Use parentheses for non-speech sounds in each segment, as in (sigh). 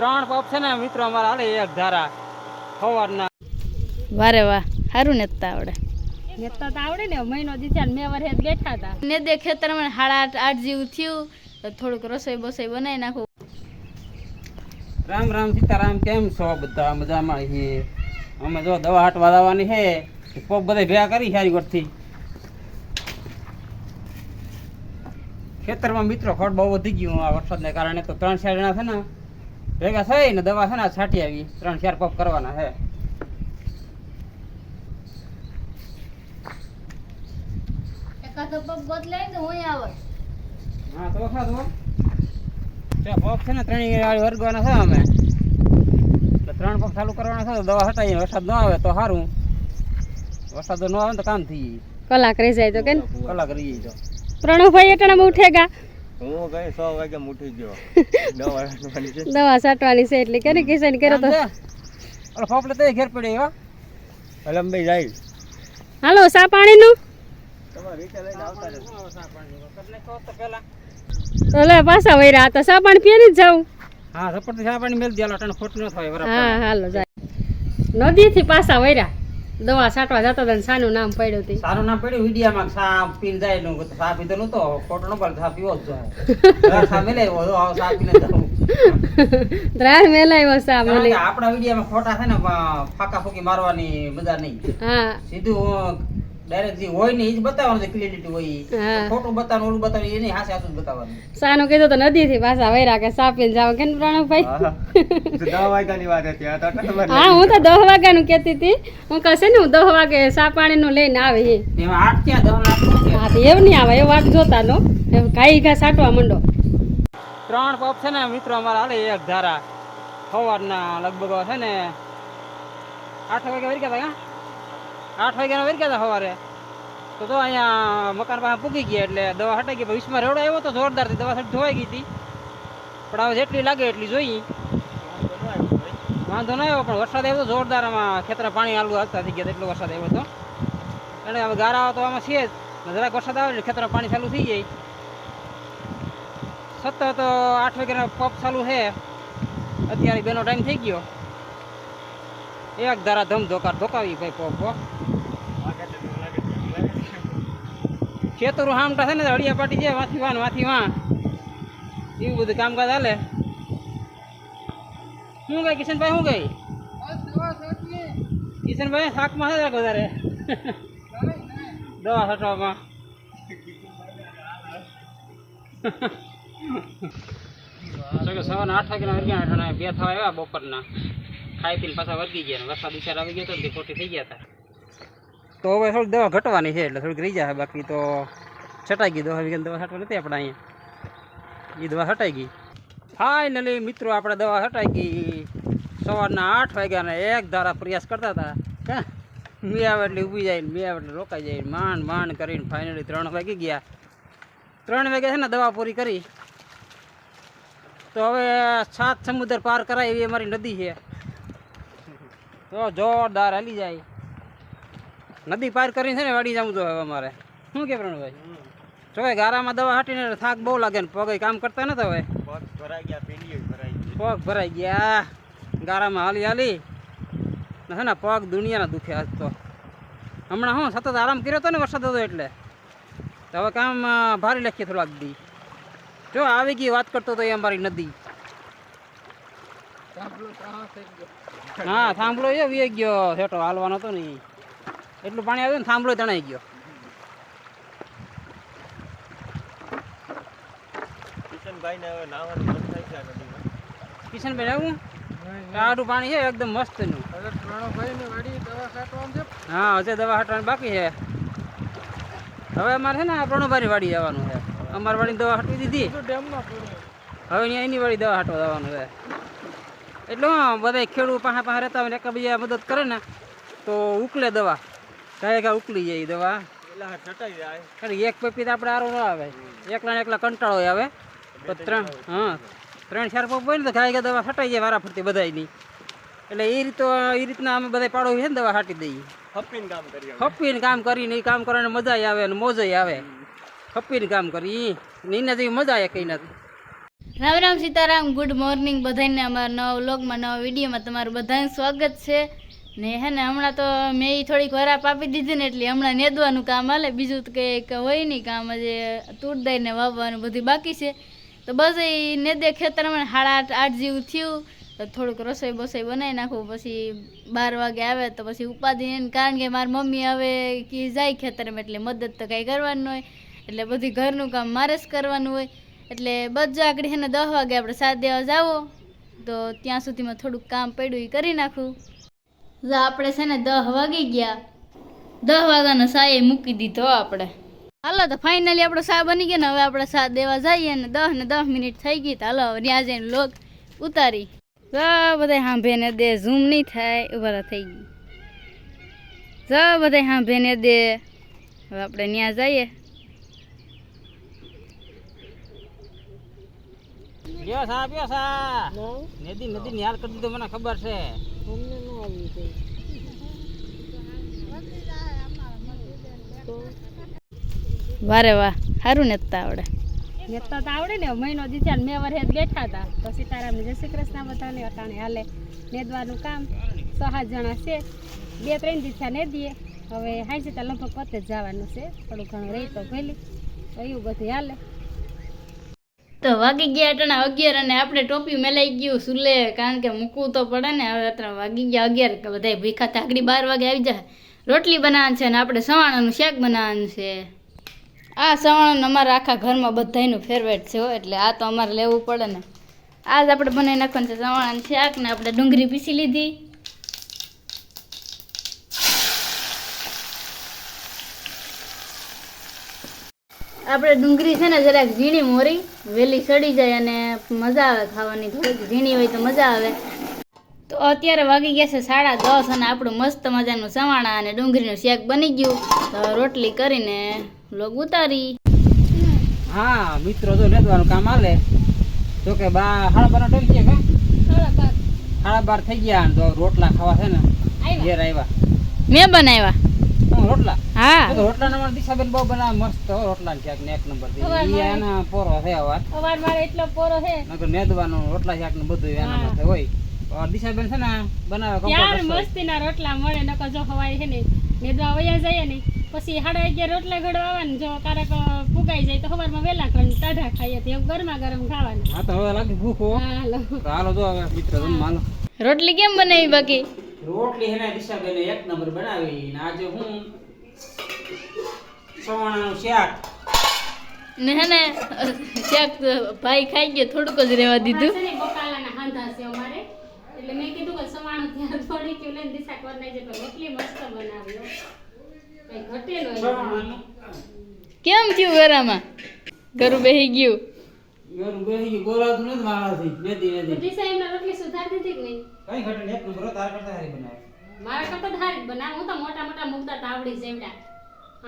ત્રણ પપ છે ને મિત્રો અમારા હાલે એક ધારા. સવારના. વારે વાહ સારું નેતા આવડે. નેતા તો આવડે ને મહિનો દીધા ને મેં વરસે બેઠા હતા ને દે ખેતરમાં સાડા આઠ આઠ જેવું થયું તો થોડુંક રસોઈ બસોઈ બનાવી નાખું. રામ રામ સીતારામ કેમ છો બધા? મજામાં છીએ અમે જો દવા હાટવા લાવવાની છે પોપ બધા ભેગા કરી સારી ગોઠથી ખેતરમાં મિત્રો ખોટ બહુ વધી ગયું આ વરસાદને કારણે તો ત્રણ ચાર જણા છે ને ભેગા થઈ ને દવા છે ને છાંટી આવી. ત્રણ ચાર પપ કરવાના છે. હું આવે. હા તો ખા તો. ત્યાં છે ને ત્રણેય વર્ગવાના છે અમે. ત્રણ પગ ચાલુ કરવાના છે દવા હટાવીએ વરસાદ ન આવે તો સારું વરસાદ ન આવે ને તો કામ થઈ કલાક રહી જાય તો કે કલાક રહી જાય તો. પ્રણવભાઈ એટાણામાં ઉઠેગા હું કઈ સો વાગે મૂઠી ગયો. (laughs) દવા રાખવાની છે. દવા છાંટવાની છે એટલે કે કિશન કરે તો. અરે ફોપલે તો ઘેર પડે હો. અલમભાઈ જાય. હાલો સા પાણી નું રીતે લઈને આવતા રહેજો તો લે પાછા વૈરા આ તો સા પાણી પીને જ જાઉં? હા સપોર્ટ ચા પાણી મેલ દેલો ટણ ખોટ ન થાય બરાબર. હા હાલો જાય. નદીથી પાછા વૈરા. દવા છાંટવા જતા હતા સાનું નામ પડ્યું હતી સાનું નામ પડ્યું વિડીયામાં સાપ પીન જાય નું સાપ પીધો નતો ખોટો ન પર સાપ પીવો જ જાય. સાપ મેલે એવો સાપ પીને જાઉં. દ્રાર મેલાયો સાપ મેલે આપણા વિડિયામાં ખોટા છે ને ફાકા ફૂકી મારવાની મજા નહીં. હા. સીધું ડાયરેક્ટ જે હોય ને એ જ બતાવવાનું છે ક્લિયરિટી હોય ખોટું બતાવવાનું ઓલું બતાવવાનું એ હાસે હાસું બતાવવાનું. સાનું કીધું તો નદીથી પાછા વૈરા કે સા પીને જાવ પ્રણવભાઈ હા વાગ્યાની વાત હતી આ તો તમારે હા હું તો દસ વાગ્યાનું કહેતી હતી. હું કહેશે ને હું દસ વાગે સા પાણીનું લઈને આવે એ એમાં આઠ ક્યાં? હા તો એવું નહીં આવે એવું વાત જોતા નો કાઈ ઘા સાટવા માંડો. ત્રણ પપ છે ને મિત્રો અમારા હાલે એક ધારા. સવારના લગભગ છે ને આઠ વાગે વરી ગયા કાં? આઠ વાગ્યાના વરી ગયા હતા સવારે. તો તો અહીંયા મકાન પાસે પૂગી ગયા એટલે દવા હટાઈ ગઈ. વિષમાં રેવડો આવ્યો તો જોરદારથી દવા સાઈડ ધોવાઈ ગઈ હતી. પણ હવે જેટલી લાગે એટલી જોઈ. વાંધો ન આવ્યો, પણ વરસાદ આવ્યો જોરદાર આમાં ખેતરા પાણી આલુ હાલતા થઈ ગયા એટલો વરસાદ આવ્યો હતો. એટલે હવે ગારા તો આમાં છે જ. જરાક વરસાદ આવે એટલે ખેતરમાં પાણી ચાલુ થઈ જાય. સતત આઠ વાગ્યાનો પપ ચાલુ છે. અત્યારે બેનો ટાઈમ થઈ ગયો. એક ધારા ધમ ધોકાર ધોકાવી ભાઈ પપ હો. ખેતરું હામટા છે ને હળિયા પાટી છે વાથી વાન, વાથી વાં. એવું બધું કામકાજ હાલે? શું ગઈ કિશનભાઈ, શું ગઈ કિશનભાઈ, શાકમાં છે વધારે? દવા છાંટવામાં. સવારના આઠ વાગ્યાના વર્ગ્યા બે થવા આવ્યા બપોરના. ખાઈ પીને પાછા વર્ગી ગયા વરસાદ વિચાર આવી ગયો તો ખોટી થઈ ગયા હતા. તો હવે થોડીક દવા ઘટવાની છે એટલે થોડીક રહી જશે બાકી તો છટાઈ ગઈ દવા વીઘાની દવા છાંટવા નથી આપણે અહીંયા. એ દવા છટાઈ ગઈ. ફાઇનલી મિત્રો, આપણે દવા છટાઈ ગઈ. સવારના આઠ વાગ્યાના એક ધારા પ્રયાસ કરતા હતા. મેં આવે એટલે ઊભી જાય મેં આવે એટલે રોકાઈ જાય માંડ માંડ કરીને ફાઇનલી ત્રણ વાગી ગયા. ત્રણ વાગ્યા છે ને દવા પૂરી કરી. તો હવે સાત સમુદ્ર પાર કરાય એવી અમારી નદી છે. તો જોરદાર હાલી જાય. નદી પાર કરીને છે ને વાડી જવું તો હવે અમારે. શું કે પ્રણભાઈ જો ગારામાં દવા હાટીને થાક બહુ લાગે ને પગે કામ કરતા નથી હવે પગ ભરાઈ ગયા પગ ભરાઈ ગયા. ગારામાં હાલી હાલી. છે ને પગ દુનિયાના દુખે આજ તો. હમણાં હું સતત આરામ કર્યો હતો ને વરસાદ હતો એટલે. તો હવે કામ ભારે લખીએ થોડાક દી. જો આવી ગઈ વાત કરતો તો એ અમારી નદી. હા થાંભલો એ વી ગયો. છેટો હાલવાનો હતો ને ઈ. એટલું પાણી આવ્યું ને થાંભલો તણાઈ ગયો. કિશનભાઈ ને હવે નાવાનું મન થાય છે આ નદીમાં. કિશનભાઈ આવું સારું પાણી છે એકદમ મસ્તનું. હા હજે દવા હટવાની બાકી છે. હવે અમારે છે ને આ પ્રણુભાઈની વાડી જવાનું છે. અમારી વાડી દવા હટવી દીધી. હવે અહીંયા એની વાડી દવા હટવા જવાનું છે. એટલે હું બધા ખેડૂત પાસે પાસે રહેતા હોય ને એકબીજા મદદ કરે ને તો ઉકલે દવા. કાંઈ કાંઈ ઉકલી જાય ઈ દવા કે એક પપી તો આપણે આરો ન આવે. એકલા ને એકલા કંટાળો આવે તો ત્રણ હા ત્રણ ચાર પપ હોય ને તો ગાય દવા છટાઈ જાય વારા ફરતી બધાયની. એટલે એ રીતો એ રીતના અમે બધા પાડો છે ને દવા હાટી દઈએ. હપ્પીને કામ કરી ખપીને કામ કરીને એ કામ કરવાની મજા આવે અને મોજ આવે. ખપીને કામ કરી ને એના જેવી મજા આવે કઈ નથી. Ram Ram Sitaram good morning. બધાને અમારા નવા વ્લોગમાં નવા વિડીયોમાં તમારું બધાનું સ્વાગત છે. ને હે ને, હમણાં તો મેં એ થોડીક વરાપ આપી દીધી ને એટલે હમણાં નેદવાનું કામ હાલે. બીજું તો કંઈક હોય નહીં, કામ જે તૂટદાઈને દઈને વાવવાનું બધું બાકી છે. તો બસ એ નેદે ખેતરમાં સાડા આઠ આઠ જેવું થયું. તો થોડુંક રસોઈ બસોઈ બનાવી નાખું, પછી બાર વાગે આવે તો પછી ઉપાધિ કારણ કે મારી મમ્મી હવે કે જાય ખેતરમાં એટલે મદદ તો કાંઈ કરવાનું હોય. એટલે બધું ઘરનું કામ મારે જ કરવાનું હોય. એટલે બધું આગળ એને દસ વાગે આપણે સાત દેવા જાવો. તો ત્યાં સુધીમાં થોડુંક કામ પડ્યું એ કરી નાખું. આપણે છે ને દહ વાગી ગયા. દસ વાગ્યાનો સાય મૂકી દીધો આપણે. હાલો તો ફાઇનલી આપણો સા બની ગયો ને. હવે આપણે સા દેવા જઈએ ને. દસ ને દસ મિનિટ થઈ ગઈ તો હાલો હવે ત્યાં જઈને લોક ઉતારી. જો બધા સાંભે ને દે ઝૂમ નહીં થાય ઊભા થઈ ગઈ જો બધા સાંભે ને દે. હવે આપણે ત્યાં જઈએ. ગયો સા ગયો સા નદી નદી નિહાલ કરી દીધો મને ખબર છે. વારે વાહ સારું નેતા આવડે. નેતા તો આવડે ને, મહિનો જીત્યા ને મેં વરહેજ બેઠા હતા. તો સીતારામ જય શ્રી કૃષ્ણ બધાને, અટાણે હાલે. નેદવાનું કામ સહા જણા છે. બે ત્રણ દીધા ને દઈએ હવે હાઈ જતા લગભગ પતે જ જવાનું છે. થોડું ઘણું રહી તો ભેલી. તો એવું બધું હાલે. તો વાગી ગયા અટાણા અગિયાર અને આપણે ટોપી મેલાઈ ગયું સુલે, કારણ કે મૂકવું તો પડે ને, હવે અત્યારે વાગી ગયા અગિયાર કે બધા ભીખા થાકડી બાર વાગે આવી જાય રોટલી બનાવવાનું છે અને આપણે સવાણાનું શાક બનાવવાનું છે. આ સવાણું અમારા આખા ઘરમાં બધાયનું ફેવરેટ છે એટલે આ તો અમારે લેવું પડે ને. આજ આપણે બનાવી નાખવાનું છે સવાણાનું શાક ને આપણે ડુંગળી પીસી લીધી. આપણે ડુંગળી છે ને જરાક ઝીણી મોરી વેલી સડી જાય અને મજા આવે ખાવાની. થોડીક ઝીણી હોય તો મજા આવે. તો અત્યારે વાગી ગયા છે સાડા દસ અને આપણું મસ્ત મજાનું સવાણા અને ડુંગળીનું શાક બની ગયું. તો રોટલી કરીને લોગ ઉતારી. હા મિત્રો જો લેવાનું કામ આલે જો કે બા હાડા બાર ટાઈમ છે કે સાડા બાર. થઈ ગયા તો રોટલા ખાવા છે ને ઘેર આવ્યા મેં બનાવ્યા રોટલા. હા. રોટલા નંબર દિશાબેન બહુ બનાવે મસ્ત રોટલા ને શાક ને એક નંબર ઈ એના પોરો છે વાત. અવાર મારે એટલો પોરો છે. નકર નેદવાનું રોટલા શાક ને બધું એના હા. હોય. દિશાબેન છે ને બનાવે ત્યાર complete રસોઈ. રોટલા મળે નકર જો હવાય છે ને નેદવા વયા જાય ને પછી સાડા અગિયાર રોટલા ઘડવા આવવાનું. ને જો કારક ફુગાઈ જાય તો સવારમાં વેલા ઘડી ટાઢા ખાઈએ તો ગરમા ગરમ ખાવાનું. હા તો હવે લાગે ભૂખ હાલો. હાલો જો હવે મિત્ર જમવા રોટલી કેમ બનાવી બાકી? રોટલી હેને દિશાબેન એક નંબર બનાવી. ને આજે હું સવાણાનું શાક ને હે ને શાક ભાઈ ખાઈ ગયો થોડુંક જ રહેવા દીધું. બકાલાના હાંધા છે અમારે. એટલે મેં કીધું કે સવાણું ત્યાં થોડી ક્યું લઈને દિશા કરી નાખજે પણ રોટલી મસ્ત બનાવ્યો કઈ ઘટેલો કેમ થયું ઘરામાં ઘરું બેહી ગયું. ઘરું બેહી ગયું, બોલાવતું નથી મારાથી. નથી નથી દિશા એમને રોટલી સુધારતી હતી કે નહીં? કઈ ઘટે ને એક નંબર તારા કરતા હારી બનાવ. મારા કરતા હારી બનાવ. હું તો મોટા મોટા મૂકતા તાવડી જેવડા.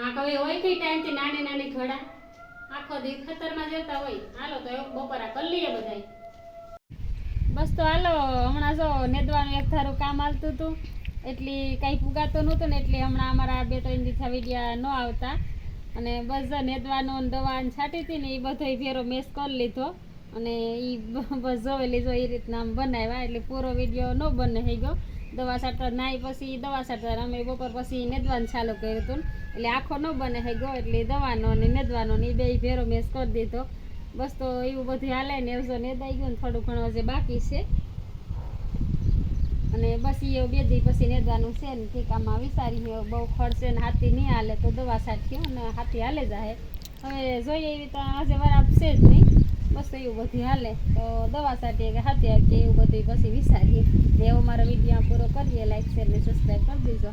આ કવે હોય કે ટાઈમથી નાની નાની ઘડા. આખો દી ખેતરમાં જતા હોય. હાલો તો એક બપોરા કરી લઈએ બધાય. બસ તો હાલો, હમણાં જો નેદવાનું એક થારું કામ હાલતું હતું. એટલે કાંઈ પુગાતું નહોતું ને એટલે હમણાં અમારા બે ત્રણ દિવસા વિડિયા ન આવતા. અને બસ નેદવાનો દવા છાંટી હતી ને એ બધો ફેરો મેસ કરી લીધો. અને એ બસ જોવેલી જો એ રીતના બનાવ્યા, એટલે પૂરો વીડિયો ન બને થઈ ગયો. દવા છાંટવા નાઈ પછી દવા છાંટવા અમે બપોર પછી નેદવાનું ચાલુ કર્યું હતું એટલે આખો ન બને થઈ ગયો, એટલે દવાનો ને નેદવાનો ને એ બે ભેરો મેસ કરી દીધો. બસ તો એવું બધું હાલે ને એવું નેદાઈ ગયું ને થોડું ઘણું જે બાકી છે. અને બસ એ બે દી પછી નેદવાનું છે ને ઠીકામાં વિચારી બહુ ખર્ચે ને, હાથી નહીં હાલે તો દવા સાઠ્યું અને હાથી હાલે જાય હવે જોઈએ એવી તો આજે વરાપ છે જ નહીં. બસ એવું બધું હાલે. તો દવા છાંટીએ કે હાથી આપીએ એવું બધું પછી વિચારીએ. એવો મારો વીડિયો પૂરો કરીએ લાઈક શેર ને સબસ્ક્રાઈબ કરી દેજો.